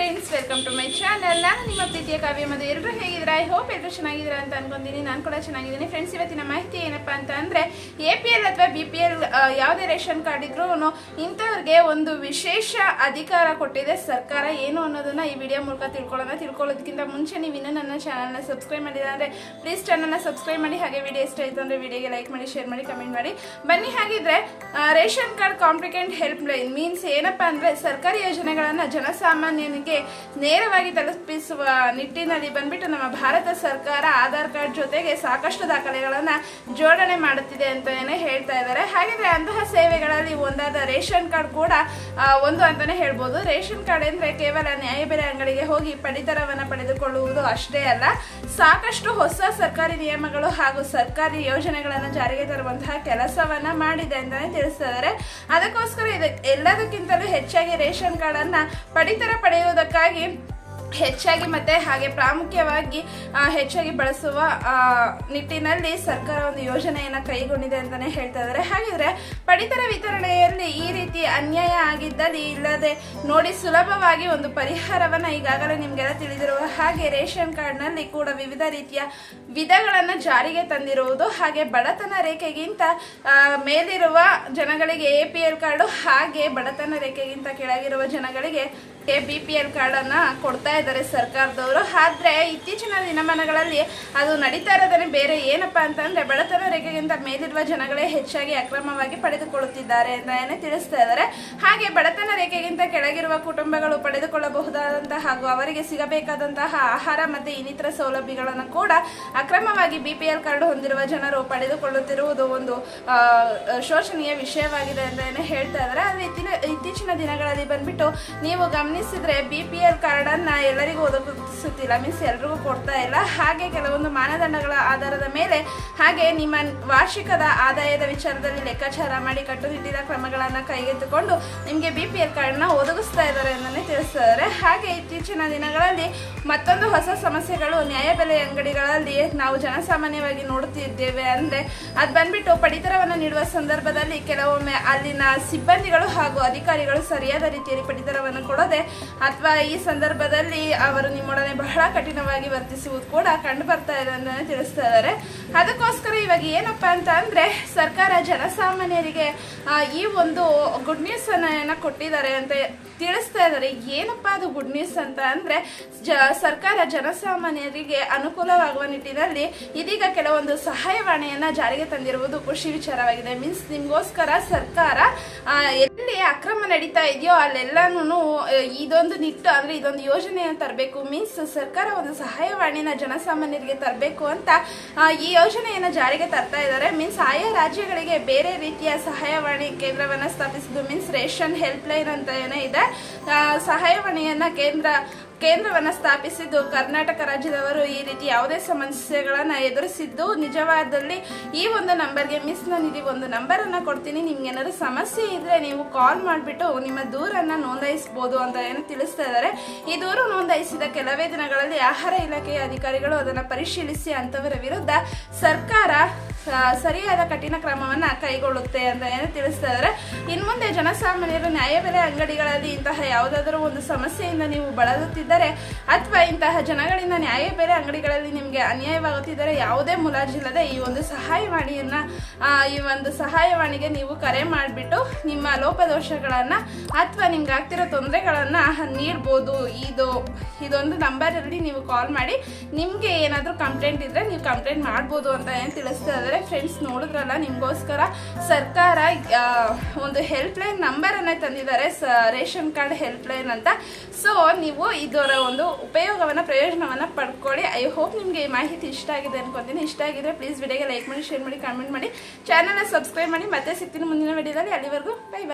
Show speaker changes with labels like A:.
A: Friends welcome to my channel ನಾನು ನಿಮ್ಮ ಪ್ರೀತಿಯ ಕಾವ್ಯ ಮತ್ತು ಎಲ್ಲರೂ ಹೇಗಿದ್ದೀರಾ? ಐ ಹೋಪ್ ಎಲ್ಲರೂ ಚೆನ್ನಾಗಿದ್ದೀರಾ ಅಂತ ಅನ್ಕೊಂತೀನಿ ನಾನು ಕೂಡ ಚೆನ್ನಾಗಿದ್ದೀನಿ. ಫ್ರೆಂಡ್ಸ್ ಇವತ್ತಿನ ಮಾಹಿತಿ ಏನಪ್ಪಾ ಅಂತ ಅಂದರೆ ಎ ಪಿ ಎಲ್ ಅಥವಾ ಬಿ ಪಿ ಎಲ್ ಯಾವುದೇ ರೇಷನ್ ಕಾರ್ಡ್ ಇದ್ರೂ ಇಂಥವ್ರಿಗೆ ಒಂದು ವಿಶೇಷ ಅಧಿಕಾರ ಕೊಟ್ಟಿದೆ ಸರ್ಕಾರ. ಏನು ಅನ್ನೋದನ್ನು ಈ ವಿಡಿಯೋ ಮೂಲಕ ತಿಳ್ಕೊಳ್ಳೋಣ. ತಿಳ್ಕೊಳ್ಳೋದಕ್ಕಿಂತ ಮುಂಚೆ ನೀವು ಇನ್ನೂ ನನ್ನ ಚಾನಲ್ನ ಸಬ್ಸ್ಕ್ರೈಬ್ ಮಾಡಿಲ್ಲ ಅಂದರೆ ಪ್ಲೀಸ್ ಚಾನಲ್ನ ಸಬ್ಸ್ಕ್ರೈಬ್ ಮಾಡಿ. ಹಾಗೆ ವಿಡಿಯೋ ಇಷ್ಟ ಆಯಿತು ಅಂದರೆ ವಿಡಿಯೋಗೆ ಲೈಕ್ ಮಾಡಿ ಶೇರ್ ಮಾಡಿ ಕಮೆಂಟ್ ಮಾಡಿ. ಬನ್ನಿ, ಹಾಗಿದ್ರೆ ration card complaint help line means ಏನಪ್ಪ ಅಂದರೆ ಸರ್ಕಾರಿ ಯೋಜನೆಗಳನ್ನು ಜನಸಾಮಾನ್ಯನಿಗೆ ನೇರವಾಗಿ ತಲುಪಿಸುವ ನಿಟ್ಟಿನಲ್ಲಿ ಬಂದ್ಬಿಟ್ಟು ನಮ್ಮ ಭಾರತ ಸರ್ಕಾರ ಆಧಾರ್ ಕಾರ್ಡ್ ಜೊತೆಗೆ ಸಾಕಷ್ಟು ದಾಖಲೆಗಳನ್ನು ಜೋಡಣೆ ಮಾಡುತ್ತಿದೆ ಅಂತಲೇ ಹೇಳ್ತಾ ಇದ್ದಾರೆ. ಹಾಗಿದ್ರೆ ಅಂತಹ ಸೇವೆಗಳಲ್ಲಿ ಒಂದಾದ ರೇಷನ್ ಕಾರ್ಡ್ ಕೂಡ ಒಂದು ಅಂತಾನೆ ಹೇಳ್ಬೋದು. ರೇಷನ್ ಕಾರ್ಡ್ ಅಂದ್ರೆ ಕೇವಲ ನ್ಯಾಯಬೆಲೆ ಅಂಗಡಿಗೆ ಹೋಗಿ ಪಡಿತರವನ್ನು ಪಡೆದುಕೊಳ್ಳುವುದು ಅಷ್ಟೇ ಅಲ್ಲ, ಸಾಕಷ್ಟು ಹೊಸ ಸರ್ಕಾರಿ ನಿಯಮಗಳು ಹಾಗೂ ಸರ್ಕಾರಿ ಯೋಜನೆಗಳನ್ನು ಜಾರಿಗೆ ತರುವಂತಹ ಕೆಲಸವನ್ನ ಮಾಡಿದೆ ಅಂತಾನೆ ತಿಳಿಸ್ತಾ ಅದಕ್ಕೋಸ್ಕರ ಇದು, ಎಲ್ಲದಕ್ಕಿಂತಲೂ ಹೆಚ್ಚಾಗಿ ರೇಷನ್ ಕಾರ್ಡ್ ಅನ್ನ ಪಡಿತರ ಪಡೆಯುವುದಕ್ಕಾಗಿ ಹೆಚ್ಚಾಗಿ ಮತ್ತೆ ಹಾಗೆ ಪ್ರಾಮುಖ್ಯವಾಗಿ ಹೆಚ್ಚಾಗಿ ಬಳಸುವ ನಿಟ್ಟಿನಲ್ಲಿ ಸರ್ಕಾರ ಒಂದು ಯೋಜನೆಯನ್ನು ಕೈಗೊಂಡಿದೆ ಅಂತಾನೆ ಹೇಳ್ತಾ ಇದ್ದಾರೆ. ಹಾಗಿದ್ರೆ ಪಡಿತರ ವಿತರಣೆಯಲ್ಲಿ ಈ ರೀತಿ ಅನ್ಯಾಯ ಆಗಿದ್ದಲ್ಲಿ ಇಲ್ಲದೆ ನೋಡಿ ಸುಲಭವಾಗಿ ಒಂದು ಪರಿಹಾರವನ್ನ ಈಗಾಗಲೇ ನಿಮಗೆಲ್ಲ ತಿಳಿದಿರುವ ಹಾಗೆ ರೇಷನ್ ಕಾರ್ಡ್ನಲ್ಲಿ ಕೂಡ ವಿವಿಧ ರೀತಿಯ ವಿಧಗಳನ್ನ ಜಾರಿಗೆ ತಂದಿರುವುದು ಹಾಗೆ ಬಡತನ ರೇಖೆಗಿಂತ ಮೇಲಿರುವ ಜನಗಳಿಗೆ ಎ ಪಿ ಎಲ್ ಕಾರ್ಡು ಹಾಗೆ ಬಡತನ ರೇಖೆಗಿಂತ ಕೆಳಗಿರುವ ಜನಗಳಿಗೆ ಎ ಬಿ ಪಿ ಎಲ್ ಕಾರ್ಡನ್ನು ಕೊಡ್ತಾ ಇದ್ದಾರೆ ಸರ್ಕಾರದವರು. ಆದರೆ ಇತ್ತೀಚಿನ ದಿನಮಾನಗಳಲ್ಲಿ ಅದು ನಡೀತಾ ಇರೋದೇ ಬೇರೆ ಏನಪ್ಪ ಅಂತಂದರೆ ಬಡತನ ರೇಖೆಗಿಂತ ಮೇಲಿರುವ ಜನಗಳೇ ಹೆಚ್ಚಾಗಿ ಅಕ್ರಮವಾಗಿ ಪಡೆದುಕೊಳ್ಳುತ್ತಿದ್ದಾರೆ ಅಂತ ತಿಳಿಸ್ತಾ ಇದ್ದಾರೆ. ಹಾಗೆ ಬಡತನ ರೇಖೆಗಿಂತ ಕೆಳಗಿರುವ ಕುಟುಂಬಗಳು ಪಡೆದುಕೊಳ್ಳಬಹುದಾದಂತಹ ಹಾಗೂ ಅವರಿಗೆ ಸಿಗಬೇಕಾದಂತಹ ಆಹಾರ ಮತ್ತು ಇನ್ನಿತರ ಸೌಲಭ್ಯಗಳನ್ನು ಕೂಡ ಅಕ್ರಮವಾಗಿ ಬಿಪಿಎಲ್ ಕಾರ್ಡ್ ಹೊಂದಿರುವ ಜನರು ಪಡೆದುಕೊಳ್ಳುತ್ತಿರುವುದು ಒಂದು ಶೋಷಣೀಯ ವಿಷಯವಾಗಿದೆ ಅಂತ ಹೇಳ್ತಾ ಇದ್ದಾರೆ. ಆದರೆ ಇತ್ತಿನ- ಇತ್ತೀಚಿನ ದಿನಗಳಲ್ಲಿ ಬಂದ್ಬಿಟ್ಟು ನೀವು ಗಮನಿಸಿದ್ರೆ ಬಿ ಪಿ ಎಲ್ ಕಾರ್ಡನ್ನು ಎಲ್ಲರಿಗೂ ಒದಗಿಸುತ್ತಿಲ್ಲ ಮೀನ್ಸ್ ಎಲ್ರಿಗೂ ಕೊಡ್ತಾ ಇಲ್ಲ. ಹಾಗೆ ಕೆಲವೊಂದು ಮಾನದಂಡಗಳ ಆಧಾರದ ಮೇಲೆ ಹಾಗೆ ನಿಮ್ಮ ವಾರ್ಷಿಕದ ಆದಾಯದ ವಿಚಾರದಲ್ಲಿ ಲೆಕ್ಕಾಚಾರ ಮಾಡಿ ಕಟ್ಟುನಿಟ್ಟಿನ ಕ್ರಮಗಳನ್ನು ಕೈಗೆತ್ತಿಕೊಂಡು ನಿಮಗೆ ಬಿ ಪಿ ಎಲ್ ಕಾರ್ಡನ್ನು ಒದಗಿಸ್ತಾ ಇದ್ದಾರೆ ಎಂದನೇ ತಿಳಿಸ್ತಿದ್ದಾರೆ ಹಾಗೆ ಇತ್ತೀಚಿನ ದಿನಗಳಲ್ಲಿ ಮತ್ತೊಂದು ಹೊಸ ಸಮಸ್ಯೆಗಳು ನ್ಯಾಯಬೆಲೆ ಅಂಗಡಿಗಳಲ್ಲಿ ನಾವು ಜನಸಾಮಾನ್ಯವಾಗಿ ನೋಡುತ್ತಿದ್ದೇವೆ ಅಂದ್ರೆ ಅದು ಬಂದ್ಬಿಟ್ಟು ಪಡಿತರವನ್ನು ನೀಡುವ ಸಂದರ್ಭದಲ್ಲಿ ಕೆಲವೊಮ್ಮೆ ಅಲ್ಲಿನ ಸಿಬ್ಬಂದಿಗಳು ಹಾಗೂ ಅಧಿಕಾರಿಗಳು ಸರಿಯಾದ ರೀತಿಯಲ್ಲಿ ಪಡಿತರವನ್ನು ಕೊಡದೆ ಅಥವಾ ಈ ಸಂದರ್ಭದಲ್ಲಿ ಅವರು ನಿಮ್ಮೊಡನೆ ಬಹಳ ಕಠಿಣವಾಗಿ ವರ್ತಿಸುವುದು ಕೂಡ ಕಂಡು ಬರ್ತಾ ಇದೆ ಅಂತ ತಿಳಿಸ್ತಾ ಇದ್ದಾರೆ. ಅದಕ್ಕೋಸ್ಕರ ಇವಾಗ ಏನಪ್ಪ ಅಂತ ಅಂದ್ರೆ ಸರ್ಕಾರ ಜನಸಾಮಾನ್ಯರಿಗೆ ಈ ಒಂದು ಗುಡ್ ನ್ಯೂಸ್ ಅನ್ನ ಕೊಟ್ಟಿದ್ದಾರೆ ಅಂತ ತಿಳಿಸ್ತಾ ಇದ್ದಾರೆ. ಏನಪ್ಪಾ ಅದು ಗುಡ್ ನ್ಯೂಸ್ ಅಂತ ಅಂದ್ರೆ, ಜ, ಸರ್ಕಾರ ಜನಸಾಮಾನ್ಯರಿಗೆ ಅನುಕೂಲವಾಗುವ ನಿಟ್ಟಿನಲ್ಲಿ ಇದೀಗ ಕೆಲವೊಂದು ಸಹಾಯವಾಣಿಯನ್ನ ಜಾರಿಗೆ ತಂದಿರುವುದು ಖುಷಿ ವಿಚಾರವಾಗಿದೆ. ಮೀನ್ಸ್ ನಿಮ್ಗೋಸ್ಕರ ಸರ್ಕಾರ ಎಲ್ಲಿ ಅಕ್ರಮ ನಡೀತಾ ಇದೆಯೋ ಅಲ್ಲೆಲ್ಲಾನು ಇದೊಂದು ನಿಟ್ಟು ಅಂದ್ರೆ ಇದೊಂದು ಯೋಜನೆಯನ್ನು ತರಬೇಕು. ಮೀನ್ಸ್ ಸರ್ಕಾರ ಒಂದು ಸಹಾಯವಾಣಿನ ಜನಸಾಮಾನ್ಯರಿಗೆ ತರಬೇಕು ಅಂತ ಈ ಯೋಜನೆಯನ್ನ ಜಾರಿಗೆ ತರ್ತಾ ಇದ್ದಾರೆ. ಮೀನ್ಸ್ ಆಯಾ ರಾಜ್ಯಗಳಿಗೆ ಬೇರೆ ರೀತಿಯ ಸಹಾಯವಾಣಿ ಕೇಂದ್ರವನ್ನ ಸ್ಥಾಪಿಸಿದ್ದು. ಮೀನ್ಸ್ ರೇಷನ್ ಹೆಲ್ಪ್ ಲೈನ್ ಅಂತ ಏನೋ ಇದೆ ಸಹಾಯವಾಣಿಯನ್ನ ಕೇಂದ್ರ, ಕೇಂದ್ರವನ್ನು ಸ್ಥಾಪಿಸಿದ್ದು ಕರ್ನಾಟಕ ರಾಜ್ಯದವರು ಈ ರೀತಿ ಯಾವುದೇ ಸಮಸ್ಯೆಗಳನ್ನು ಎದುರಿಸಿದ್ದು ನಿಜವಾದಲ್ಲಿ ಈ ಒಂದು ನಂಬರ್ಗೆ ಮಿಸ್ ನಾನು ಇದೀವಿ ಒಂದು ನಂಬರನ್ನು ಕೊಡ್ತೀನಿ. ನಿಮ್ಗೇನಾದ್ರು ಸಮಸ್ಯೆ ಇದ್ರೆ ನೀವು ಕಾಲ್ ಮಾಡಿಬಿಟ್ಟು ನಿಮ್ಮ ದೂರನ್ನು ನೋಂದಾಯಿಸ್ಬೋದು ಅಂತ ಏನು ತಿಳಿಸ್ತಾ ಇದ್ದಾರೆ ಈ ದೂರು ನೋಂದಾಯಿಸಿದ ಕೆಲವೇ ದಿನಗಳಲ್ಲಿ ಆಹಾರ ಇಲಾಖೆಯ ಅಧಿಕಾರಿಗಳು ಅದನ್ನು ಪರಿಶೀಲಿಸಿ ಅಂಥವರ ವಿರುದ್ಧ ಸರ್ಕಾರ ಸರಿಯಾದ ಕಠಿಣ ಕ್ರಮವನ್ನ ಕೈಗೊಳ್ಳುತ್ತೆ ಅಂತ ಏನು ತಿಳಿಸ್ತಾ ಇದ್ದಾರೆ ಇನ್ನು ಮುಂದೆ ಜನಸಾಮಾನ್ಯರು ನ್ಯಾಯಬೆಲೆ ಅಂಗಡಿಗಳಲ್ಲಿ ಇಂತಹ ಯಾವುದಾದರೂ ಒಂದು ಸಮಸ್ಯೆಯಿಂದ ನೀವು ಬಳಲುತ್ತಿದ್ದರೆ ಅಥವಾ ಇಂತಹ ಜನಗಳಿಂದ ನ್ಯಾಯಬೆಲೆ ಅಂಗಡಿಗಳಲ್ಲಿ ನಿಮಗೆ ಅನ್ಯಾಯವಾಗುತ್ತಿದ್ದರೆ ಯಾವುದೇ ಮುಲಾಜಿಲ್ಲದೆ ಈ ಒಂದು ಸಹಾಯವಾಣಿಯನ್ನ ಈ ಒಂದು ಸಹಾಯವಾಣಿಗೆ ನೀವು ಕರೆ ಮಾಡಿಬಿಟ್ಟು ನಿಮ್ಮ ಲೋಪದೋಷಗಳನ್ನು ಅಥವಾ ನಿಮ್ಗೆ ಆಗ್ತಿರೋ ತೊಂದರೆಗಳನ್ನು ನೀಡ್ಬೋದು. ಇದು, ಇದೊಂದು ನಂಬರಲ್ಲಿ ನೀವು ಕಾಲ್ ಮಾಡಿ ನಿಮಗೆ ಏನಾದರೂ ಕಂಪ್ಲೇಂಟ್ ಇದ್ದರೆ ನೀವು ಕಂಪ್ಲೇಂಟ್ ಮಾಡ್ಬೋದು ಅಂತ ಏನು ತಿಳಿಸ್ತಾ ಇದ್ದಾರೆ ಫ್ರೆಂಡ್ಸ್ ನೋಡಿದ್ರಲ್ಲ, ನಿಮಗೋಸ್ಕರ ಸರ್ಕಾರ ಒಂದು ಹೆಲ್ಪ್ ಲೈನ್ ನಂಬರನ್ನೇ ತಂದಿದ್ದಾರೆ, ಸ, ರೇಷನ್ ಕಾರ್ಡ್ ಹೆಲ್ಪ್ ಲೈನ್ ಅಂತ. ಸೊ ನೀವು ಇದರ ಒಂದು ಉಪಯೋಗವನ್ನು, ಪ್ರಯೋಜನವನ್ನು ಪಡ್ಕೊಳ್ಳಿ. ಐ ಹೋಪ್ ನಿಮಗೆ ಈ ಮಾಹಿತಿ ಇಷ್ಟ ಆಗಿದೆ ಅನ್ಕೊತೀನಿ. ಇಷ್ಟ ಆಗಿದ್ರೆ ಪ್ಲೀಸ್ ವಿಡಿಯೋಗೆ ಲೈಕ್ ಮಾಡಿ ಶೇರ್ ಮಾಡಿ ಕಮೆಂಟ್ ಮಾಡಿ. ಚಾನಲ್ನ ಸಬ್ಸ್ಕ್ರೈಬ್ ಮಾಡಿ. ಮತ್ತೆ ಸಿಗ್ತೀನಿ ಮುಂದಿನ ವಿಡಿಯೋದಲ್ಲಿ ಅಲ್ಲಿವರೆಗೂ ಬೈ ಬೈ